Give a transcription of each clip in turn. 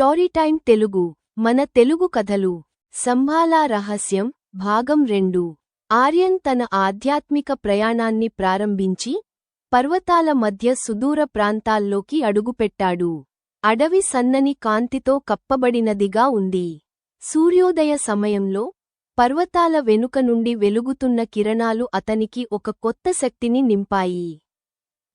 Story time Telugu మన తెలుగు కథలు. సంభాలా రహస్యం భాగం రెండు. ఆర్యన్ తన ఆధ్యాత్మిక ప్రయాణాన్ని ప్రారంభించి పర్వతాల మధ్య సుదూర ప్రాంతాల్లోకి అడుగుపెట్టాడు. అడవి సన్నని కాంతితో కప్పబడినదిగా ఉంది. సూర్యోదయ సమయంలో పర్వతాల వెనుక నుండి వెలుగుతున్న కిరణాలు అతనికి ఒక కొత్త శక్తిని నింపాయి.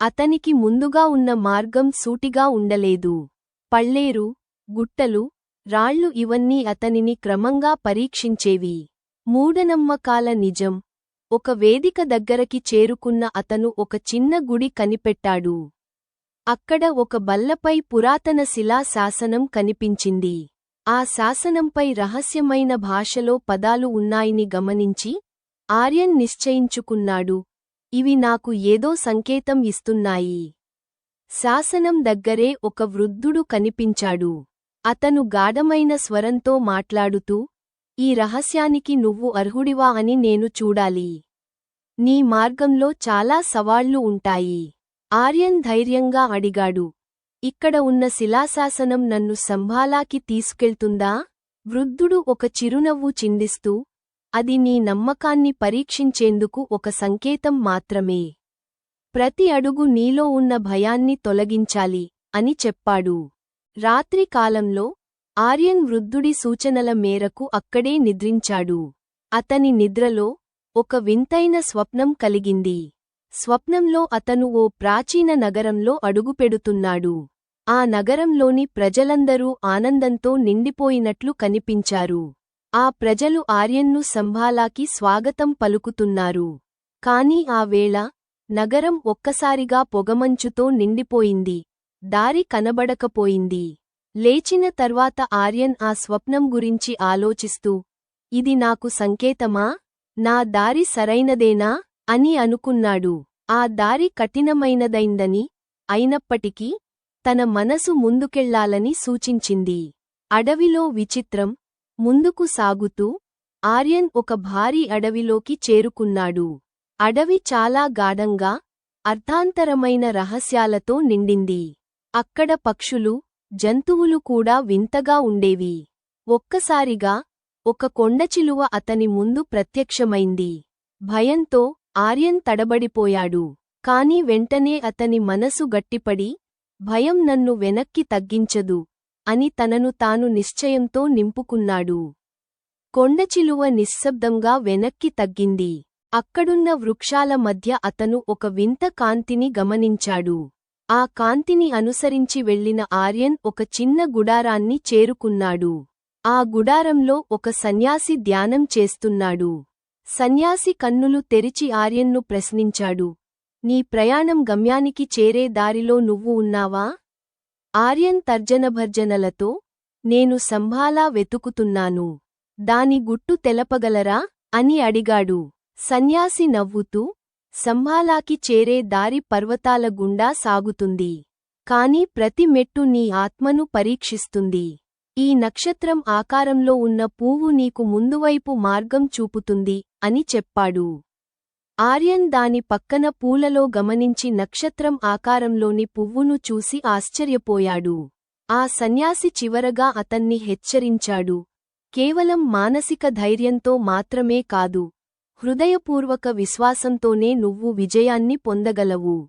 అతనికి ముందుగా ఉన్న మార్గం సూటిగా ఉండలేదు. పళ్ళేరు గుట్టలు రాళ్ళు ఇవన్నీ అతనిని క్రమంగా పరీక్షించేవి. మూఢనమ్మకాల నిజం. ఒక వేదిక దగ్గరకి చేరుకున్న అతను ఒక చిన్న గుడి కనిపెట్టాడు. అక్కడ ఒక బల్లపై పురాతన శిలా శాసనం కనిపించింది. ఆ శాసనంపై రహస్యమైన భాషలో పదాలు ఉన్నాయని గమనించి ఆర్యన్ నిశ్చయించుకున్నాడు. ఇవి నాకు ఏదో సంకేతం ఇస్తున్నాయి. శాసనం దగ్గరే ఒక వృద్ధుడు కనిపించాడు. అతను గాఢమైన స్వరంతో మాట్లాడుతూ ఈ రహస్యానికి నువ్వు అర్హుడివా అని నేను చూడాలి. నీ మార్గంలో చాలా సవాళ్ళు ఉంటాయి. ఆర్యన్ ధైర్యంగా అడిగాడు. ఇక్కడ ఉన్న శిలాశాసనం నన్ను సంభాలాకి తీసుకెళ్తుందా వృద్ధుడు ఒక చిరునవ్వు చిందిస్తూ అది నీ నమ్మకాన్ని పరీక్షించేందుకు ఒక సంకేతం మాత్రమే. ప్రతి అడుగు నీలో ఉన్న భయాన్ని తొలగించాలి అని చెప్పాడు. రాత్రి కాలంలో ఆర్యన్ వృద్ధుడి సూచనల మేరకు అక్కడే నిద్రించాడు. అతని నిద్రలో ఒక వింతైన స్వప్నం కలిగింది. స్వప్నంలో అతను ఓ ప్రాచీన నగరంలో అడుగుపెడుతున్నాడు. ఆ నగరంలోని ప్రజలందరూ ఆనందంతో నిండిపోయినట్లు కనిపించారు. ఆ ప్రజలు ఆర్యన్ను సంభాలాకి స్వాగతం పలుకుతున్నారు. కాని ఆ వేళ నగరం ఒక్కసారిగా పొగమంచుతో నిండిపోయింది. దారి కనబడకపోయింది. లేచిన తర్వాత ఆర్యన్ ఆ స్వప్నం గురించి ఆలోచిస్తూ ఇది నాకు సంకేతమా? నా దారి సరైనదేనా? అని అనుకున్నాడు. ఆ దారి కఠినమైనదైందని అయినప్పటికీ తన మనసు ముందుకెళ్ళాలని సూచించింది. అడవిలో విచిత్రం ముందుకు సాగుతూ ఆర్యన్ ఒక భారీ అడవిలోకి చేరుకున్నాడు. అడవి చాలా గాఢంగా అర్థాంతరమైన రహస్యాలతో నిండింది. అక్కడ పక్షులు జంతువులు కూడా వింతగా ఉండేవి. ఒక్కసారిగా ఒక కొండచిలువ అతని ముందు ప్రత్యక్షమైంది. భయంతో ఆర్యన్ తడబడిపోయాడు. కాని వెంటనే అతని మనసు గట్టిపడి భయం నన్ను వెనక్కి తగ్గించదు అని తనను తాను నిశ్చయంతో నింపుకున్నాడు. కొండచిలువ నిశ్శబ్దంగా వెనక్కి తగ్గింది. అక్కడున్న వృక్షాల మధ్య అతను ఒక వింత కాంతిని గమనించాడు. ఆ కాంతిని అనుసరించి వెళ్ళిన ఆర్యన్ ఒక చిన్న గుడారాన్ని చేరుకున్నాడు. ఆ గుడారంలో ఒక సన్యాసి ధ్యానం చేస్తున్నాడు. సన్యాసి కన్నులు తెరిచి ఆర్యన్ను ప్రశ్నించాడు. నీ ప్రయాణం గమ్యానికి చేరే దారిలో నువ్వు ఉన్నావా ఆర్యన్ తర్జనభర్జనలతో నేను సంభాలా వెతుకుతున్నాను. దాని గుట్టు తెలపగలరా అని అడిగాడు. సన్యాసి నవ్వుతూ సంభాలాకి చేరే దారి పర్వతాల గుండా సాగుతుంది. కాని ప్రతి మెట్టు నీ ఆత్మను పరీక్షిస్తుంది. ఈ నక్షత్రం ఆకారంలో ఉన్న పువ్వు నీకు ముందువైపు మార్గం చూపుతుంది అని చెప్పాడు. ఆర్యన్ దాని పక్కన పూలలో గమనించి నక్షత్రం ఆకారంలోని పువ్వును చూసి ఆశ్చర్యపోయాడు. ఆ సన్యాసి చివరగా అతన్ని హెచ్చరించాడు. కేవలం మానసిక ధైర్యంతో మాత్రమే కాదు హృదయపూర్వక విశ్వాసంతోనే నువ్వు విజయాన్ని పొందగలవు.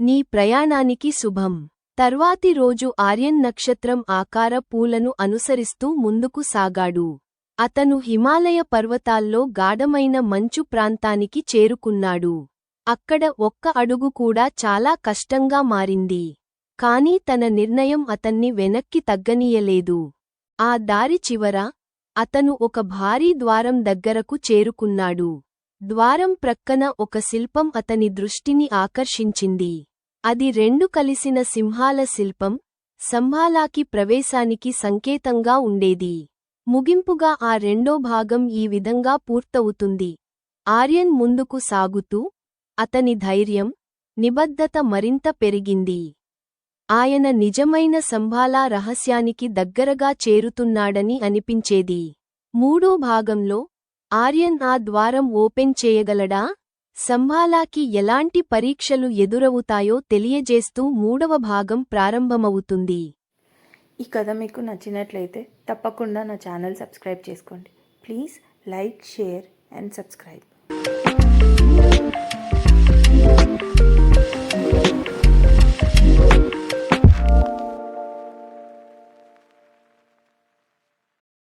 నీ ప్రయాణానికి శుభం. తర్వాతి రోజు ఆర్యన్ నక్షత్రం ఆకార పూలను అనుసరిస్తూ ముందుకు సాగాడు. అతను హిమాలయ పర్వతాల్లో గాఢమైన మంచు ప్రాంతానికి చేరుకున్నాడు. అక్కడ ఒక్క అడుగు కూడా చాలా కష్టంగా మారింది. కాని తన నిర్ణయం అతన్ని వెనక్కి తగ్గనీయలేదు. ఆ దారి చివర అతను ఒక భారీ ద్వారం దగ్గరకు చేరుకున్నాడు. ద్వారం ప్రక్కన ఒక శిల్పం అతని దృష్టిని ఆకర్షించింది. అది రెండు కలిసిన సింహాల శిల్పం సంభాలాకి ప్రవేశానికి సంకేతంగా ఉండేది. ముగింపుగా ఆ రెండో భాగం ఈ విధంగా పూర్తవుతుంది. ఆర్యన్ ముందుకు సాగుతూ అతని ధైర్యం నిబద్ధత మరింత పెరిగింది. ఆయన నిజమైన సంభాలా రహస్యానికి దగ్గరగా చేరుతున్నాడని అనిపించేది. మూడో భాగంలో ఆర్యన్ ఆ ద్వారం ఓపెన్ చేయగలడా? సంభాలాకి ఎలాంటి పరీక్షలు ఎదురవుతాయో తెలియజేస్తూ మూడవ భాగం ప్రారంభమవుతుంది. ఈ కథ మీకు నచ్చినట్లయితే తప్పకుండా నా ఛానల్ సబ్స్క్రైబ్ చేసుకోండి. Please like share and subscribe.